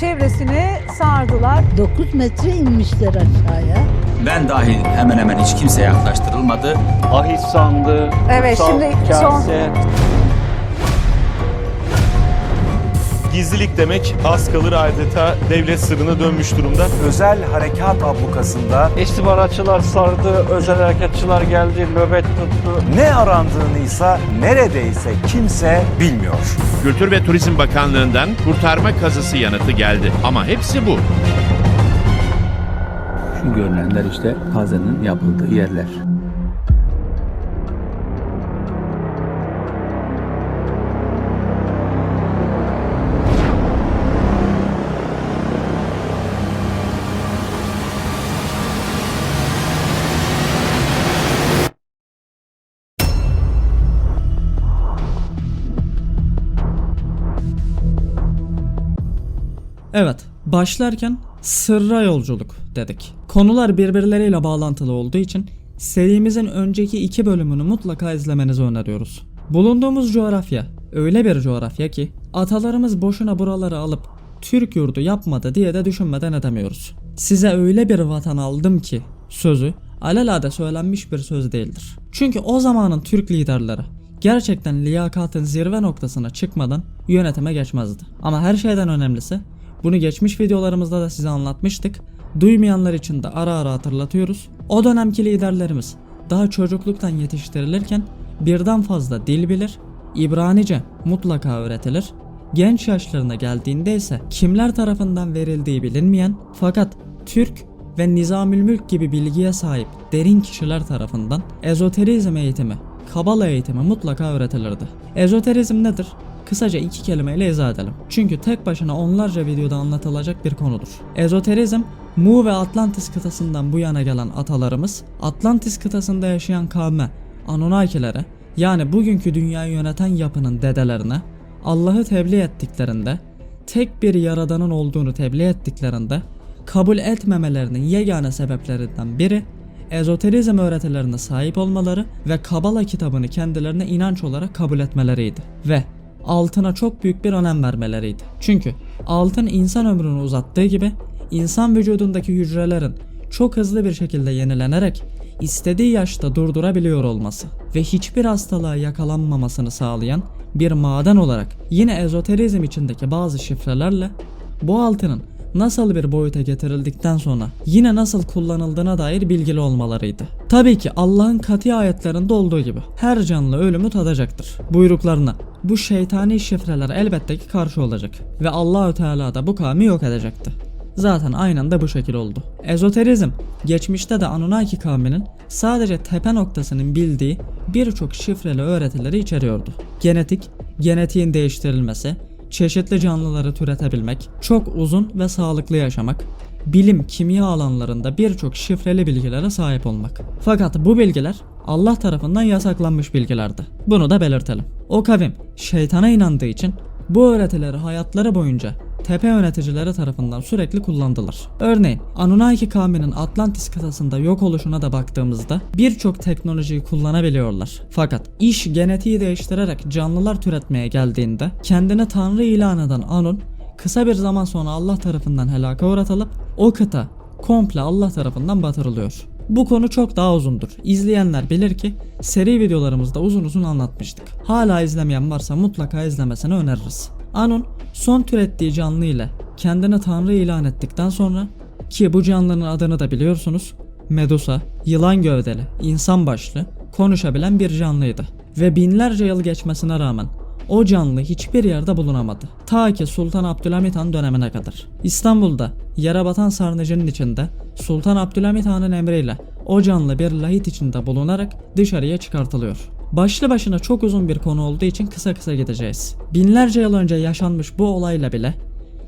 çevresini sardılar. 9 metre inmişler aşağıya. Ben dahil hemen hemen hiç kimse yaklaştırılmadı. ahit sandı, Evet, kutsal şimdi son- Gizlilik demek az kalır adeta devlet sırrına dönmüş durumda. özel harekat ablukasında İstihbaratçılar sardı, özel harekatçılar geldi, nöbet tuttu. ne arandığını ise neredeyse kimse bilmiyor. Kültür ve Turizm Bakanlığı'ndan kurtarma kazısı yanıtı geldi. Ama hepsi bu. Şu görünenler işte kazanın yapıldığı yerler. Evet, başlarken sırra yolculuk dedik. Konular birbirleriyle bağlantılı olduğu için serimizin önceki iki bölümünü mutlaka izlemenizi öneriyoruz. Bulunduğumuz coğrafya öyle bir coğrafya ki atalarımız boşuna buraları alıp Türk yurdu yapmadı diye de düşünmeden edemiyoruz. Size öyle bir vatan aldım ki sözü alelade söylenmiş bir söz değildir. Çünkü o zamanın Türk liderleri gerçekten liyakatın zirve noktasına çıkmadan yönetime geçmezdi. Ama her şeyden önemlisi bunu geçmiş videolarımızda da size anlatmıştık. Duymayanlar için de ara ara hatırlatıyoruz. O dönemki liderlerimiz daha çocukluktan yetiştirilirken birden fazla dil bilir, İbranice mutlaka öğretilir. Genç yaşlarına geldiğinde ise kimler tarafından verildiği bilinmeyen fakat Türk ve Nizamül Mülk gibi bilgiye sahip derin kişiler tarafından ezoterizm eğitimi, kabala eğitimi mutlaka öğretilirdi. Ezoterizm nedir? Kısaca iki kelimeyle izah edelim. Çünkü tek başına onlarca videoda anlatılacak bir konudur. Ezoterizm, Mu ve Atlantis kıtasından bu yana gelen atalarımız, Atlantis kıtasında yaşayan kavme, Anunnakilere, yani bugünkü dünyayı yöneten yapının dedelerine, Allah'ı tebliğ ettiklerinde, tek bir yaradanın olduğunu tebliğ ettiklerinde, kabul etmemelerinin yegane sebeplerinden biri ezoterizm öğretilerine sahip olmaları ve Kabala kitabını kendilerine inanç olarak kabul etmeleriydi. Ve altına çok büyük bir önem vermeleriydi. Çünkü altın insan ömrünü uzattığı gibi insan vücudundaki hücrelerin çok hızlı bir şekilde yenilenerek istediği yaşta durdurabiliyor olması ve hiçbir hastalığa yakalanmamasını sağlayan bir maden olarak yine ezoterizm içindeki bazı şifrelerle bu altının nasıl bir boyuta getirildikten sonra yine nasıl kullanıldığına dair bilgili olmalarıydı. Tabii ki Allah'ın katı ayetlerinde olduğu gibi her canlı ölümü tadacaktır. Buyruklarına bu şeytani şifreler elbette ki karşı olacak ve Allahü Teala da bu kavmi yok edecekti. Zaten aynen de bu şekil oldu. Ezoterizm, geçmişte de Anunnaki kavminin sadece tepe noktasının bildiği birçok şifreli öğretileri içeriyordu. Genetik, genetiğin değiştirilmesi, çeşitli canlıları türetebilmek, çok uzun ve sağlıklı yaşamak, bilim, kimya alanlarında birçok şifreli bilgilere sahip olmak. Fakat bu bilgiler Allah tarafından yasaklanmış bilgilerdi. Bunu da belirtelim. O kavim şeytana inandığı için bu öğretileri hayatları boyunca tepe yöneticileri tarafından sürekli kullandılar. Örneğin Anunnaki kavminin Atlantis kıtasında yok oluşuna da baktığımızda birçok teknolojiyi kullanabiliyorlar. Fakat iş genetiği değiştirerek canlılar türetmeye geldiğinde kendine tanrı ilan eden Anun kısa bir zaman sonra Allah tarafından helaka uğratılıp o kıta komple Allah tarafından batırılıyor. Bu konu çok daha uzundur. İzleyenler bilir ki seri videolarımızda uzun uzun anlatmıştık. Hala izlemeyen varsa mutlaka izlemesini öneririz. Anun son türettiği canlı ile kendini tanrı ilan ettikten sonra ki bu canlının adını da biliyorsunuz Medusa, yılan gövdeli, insan başlı, konuşabilen bir canlıydı. Ve binlerce yıl geçmesine rağmen o canlı hiçbir yerde bulunamadı. Ta ki Sultan Abdülhamit Han dönemine kadar. İstanbul'da yere batan sarnıcının içinde Sultan Abdülhamit Han'ın emriyle o canlı bir lahit içinde bulunarak dışarıya çıkartılıyor. Başlı başına çok uzun bir konu olduğu için kısa kısa gideceğiz. Binlerce yıl önce yaşanmış bu olayla bile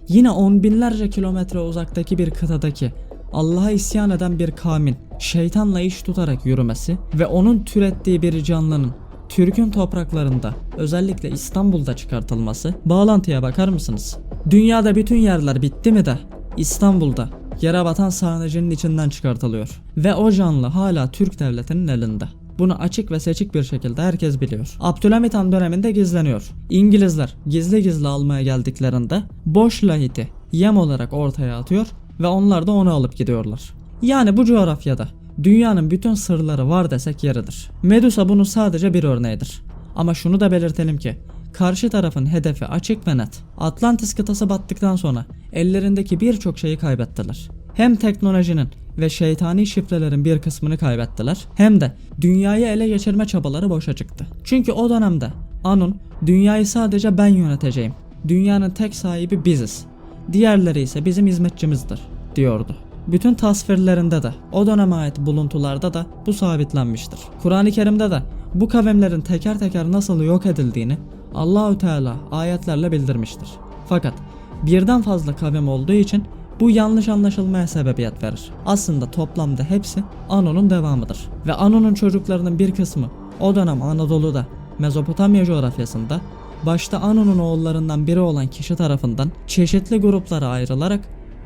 yine on binlerce kilometre uzaktaki bir kıtadaki Allah'a isyan eden bir kavmin şeytanla iş tutarak yürümesi ve onun türettiği bir canlının Türk'ün topraklarında özellikle İstanbul'da çıkartılması bağlantıya bakar mısınız? Dünyada bütün yerler bitti mi de İstanbul'da yere batan sarnıcının içinden çıkartılıyor ve o canlı hala Türk devletinin elinde. Bunu açık ve seçik bir şekilde herkes biliyor. Abdülhamit Han döneminde gizleniyor. İngilizler gizli gizli almaya geldiklerinde boş lahiti yem olarak ortaya atıyor ve onlar da onu alıp gidiyorlar. Yani bu coğrafyada dünyanın bütün sırları var desek yeridir. Medusa bunun sadece bir örneğidir. Ama şunu da belirtelim ki karşı tarafın hedefi açık ve net. Atlantis kıtası battıktan sonra ellerindeki birçok şeyi kaybettiler. Hem teknolojinin ve şeytani şifrelerin bir kısmını kaybettiler hem de dünyayı ele geçirme çabaları boşa çıktı. Çünkü o dönemde Anun dünyayı sadece ben yöneteceğim. Dünyanın tek sahibi biziz. Diğerleri ise bizim hizmetçimizdir diyordu. Bütün tasvirlerinde de o döneme ait buluntularda da bu sabitlenmiştir. Kur'an-ı Kerim'de de bu kavimlerin teker teker nasıl yok edildiğini Allahü Teala ayetlerle bildirmiştir. Fakat birden fazla kavim olduğu için bu yanlış anlaşılmaya sebebiyet verir. Aslında toplamda hepsi Anun'un devamıdır. Ve Anun'un çocuklarının bir kısmı o dönem Anadolu'da, Mezopotamya coğrafyasında başta Anun'un oğullarından biri olan kişi tarafından çeşitli gruplara ayrılarak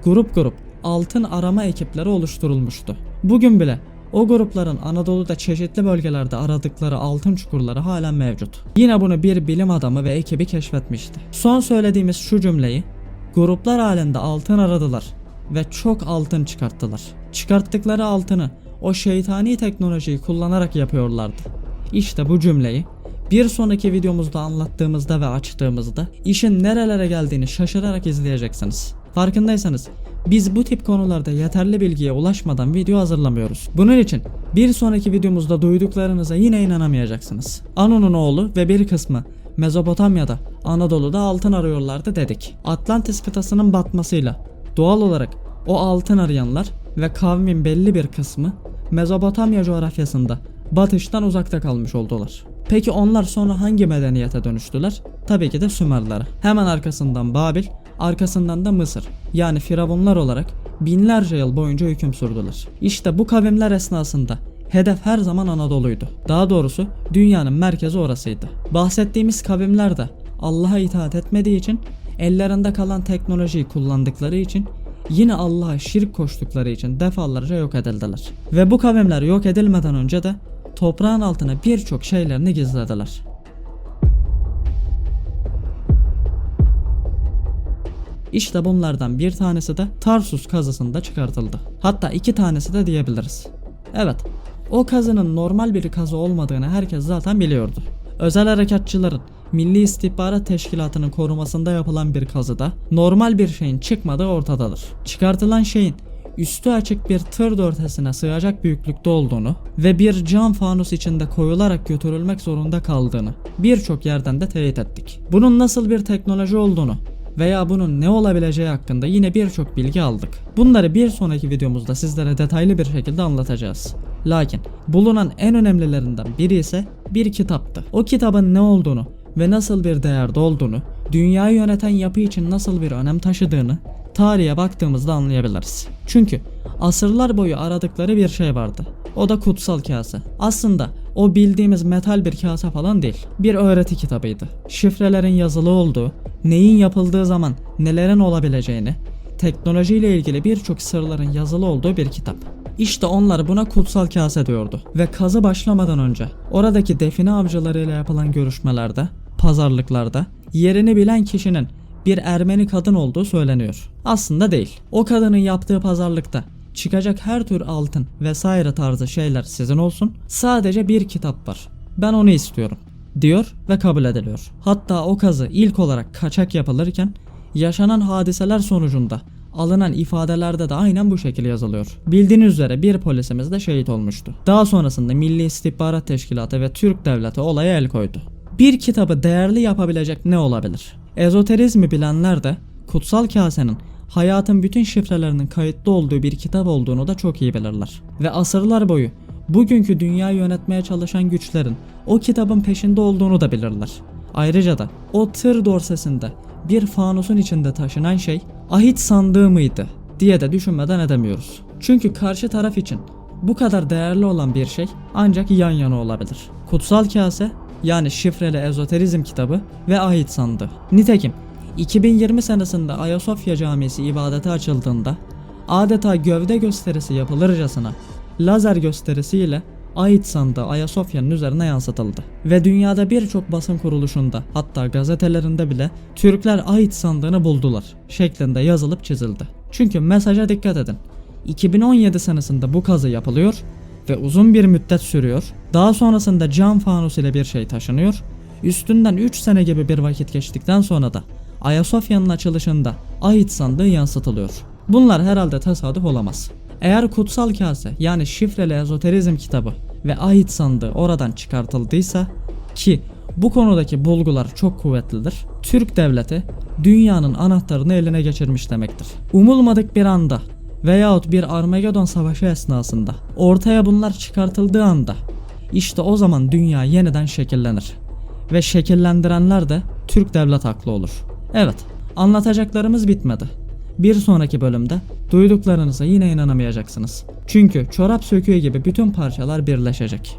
grup grup altın arama ekipleri oluşturulmuştu. Bugün bile o grupların Anadolu'da çeşitli bölgelerde aradıkları altın çukurları halen mevcut. Yine bunu bir bilim adamı ve ekibi keşfetmişti. Son söylediğimiz şu cümleyi gruplar halinde altın aradılar ve çok altın çıkarttılar. Çıkarttıkları altını o şeytani teknolojiyi kullanarak yapıyorlardı. İşte bu cümleyi bir sonraki videomuzda anlattığımızda ve açtığımızda işin nerelere geldiğini şaşırarak izleyeceksiniz. Farkındaysanız biz bu tip konularda yeterli bilgiye ulaşmadan video hazırlamıyoruz. Bunun için bir sonraki videomuzda duyduklarınıza yine inanamayacaksınız. Anun'un oğlu ve bir kısmı Mezopotamya'da, Anadolu'da altın arıyorlardı dedik. Atlantis kıtasının batmasıyla doğal olarak o altın arayanlar ve kavmin belli bir kısmı Mezopotamya coğrafyasında batıştan uzakta kalmış oldular. Peki onlar sonra hangi medeniyete dönüştüler? Tabii ki de Sümerlere. Hemen arkasından Babil, arkasından da Mısır. Yani firavunlar olarak binlerce yıl boyunca hüküm sürdüler. İşte bu kavimler esnasında hedef her zaman Anadolu'ydu. Daha doğrusu dünyanın merkezi orasıydı. Bahsettiğimiz kavimler de Allah'a itaat etmediği için ellerinde kalan teknolojiyi kullandıkları için yine Allah'a şirk koştukları için defalarca yok edildiler. Ve bu kavimler yok edilmeden önce de toprağın altına birçok şeylerini gizlediler. İşte bunlardan bir tanesi de Tarsus kazısında çıkartıldı. Hatta iki tanesi de diyebiliriz. Evet, o kazının normal bir kazı olmadığını herkes zaten biliyordu. Özel harekatçıların Milli İstihbarat Teşkilatı'nın korumasında yapılan bir kazıda normal bir şeyin çıkmadığı ortadadır. Çıkartılan şeyin üstü açık bir tır dörtesine sığacak büyüklükte olduğunu ve bir cam fanus içinde koyularak götürülmek zorunda kaldığını birçok yerden de teyit ettik. Bunun nasıl bir teknoloji olduğunu veya bunun ne olabileceği hakkında yine birçok bilgi aldık. Bunları bir sonraki videomuzda sizlere detaylı bir şekilde anlatacağız. Lakin bulunan en önemlilerinden biri ise bir kitaptı. O kitabın ne olduğunu ve nasıl bir değerde olduğunu, dünyayı yöneten yapı için nasıl bir önem taşıdığını tarihe baktığımızda anlayabiliriz. Çünkü asırlar boyu aradıkları bir şey vardı. O da kutsal kase. Aslında o bildiğimiz metal bir kase falan değil. Bir öğreti kitabıydı. Şifrelerin yazılı olduğu, neyin yapıldığı zaman nelerin olabileceğini, teknolojiyle ilgili birçok sırların yazılı olduğu bir kitap. İşte onlar buna kutsal kase diyordu. Ve kazı başlamadan önce oradaki define avcılarıyla yapılan görüşmelerde, pazarlıklarda yerini bilen kişinin bir Ermeni kadın olduğu söyleniyor. Aslında değil. O kadının yaptığı pazarlıkta çıkacak her tür altın vesaire tarzı şeyler sizin olsun. Sadece bir kitap var. Ben onu istiyorum diyor ve kabul ediliyor. Hatta o kazı ilk olarak kaçak yapılırken yaşanan hadiseler sonucunda alınan ifadelerde de aynen bu şekilde yazılıyor. Bildiğiniz üzere bir polisimiz de şehit olmuştu. Daha sonrasında Milli İstihbarat Teşkilatı ve Türk Devleti olaya el koydu. Bir kitabı değerli yapabilecek ne olabilir? Ezoterizmi bilenler de kutsal kasenin hayatın bütün şifrelerinin kayıtlı olduğu bir kitap olduğunu da çok iyi bilirler. Ve asırlar boyu bugünkü dünyayı yönetmeye çalışan güçlerin o kitabın peşinde olduğunu da bilirler. Ayrıca da o tır dorsesinde bir fanusun içinde taşınan şey ahit sandığı mıydı diye de düşünmeden edemiyoruz. Çünkü karşı taraf için bu kadar değerli olan bir şey ancak yan yana olabilir. Kutsal kase yani şifreli ezoterizm kitabı ve ahit sandığı. Nitekim 2020 senesinde Ayasofya Camisi ibadete açıldığında adeta gövde gösterisi yapılırcasına lazer gösterisiyle ait sandığı Ayasofya'nın üzerine yansıtıldı. Ve dünyada birçok basın kuruluşunda hatta gazetelerinde bile Türkler ait sandığını buldular şeklinde yazılıp çizildi. Çünkü mesaja dikkat edin. 2017 senesinde bu kazı yapılıyor ve uzun bir müddet sürüyor. Daha sonrasında cam fanus ile bir şey taşınıyor. Üstünden 3 sene gibi bir vakit geçtikten sonra da Ayasofya'nın açılışında ait sandığı yansıtılıyor. Bunlar herhalde tesadüf olamaz. Eğer kutsal kase yani şifreli ezoterizm kitabı ve ait sandığı oradan çıkartıldıysa ki bu konudaki bulgular çok kuvvetlidir. Türk devleti dünyanın anahtarını eline geçirmiş demektir. Umulmadık bir anda veyahut bir Armagedon savaşı esnasında ortaya bunlar çıkartıldığı anda işte o zaman dünya yeniden şekillenir. Ve şekillendirenler de Türk devlet haklı olur. Evet, anlatacaklarımız bitmedi. Bir sonraki bölümde duyduklarınıza yine inanamayacaksınız. Çünkü çorap söküğü gibi bütün parçalar birleşecek.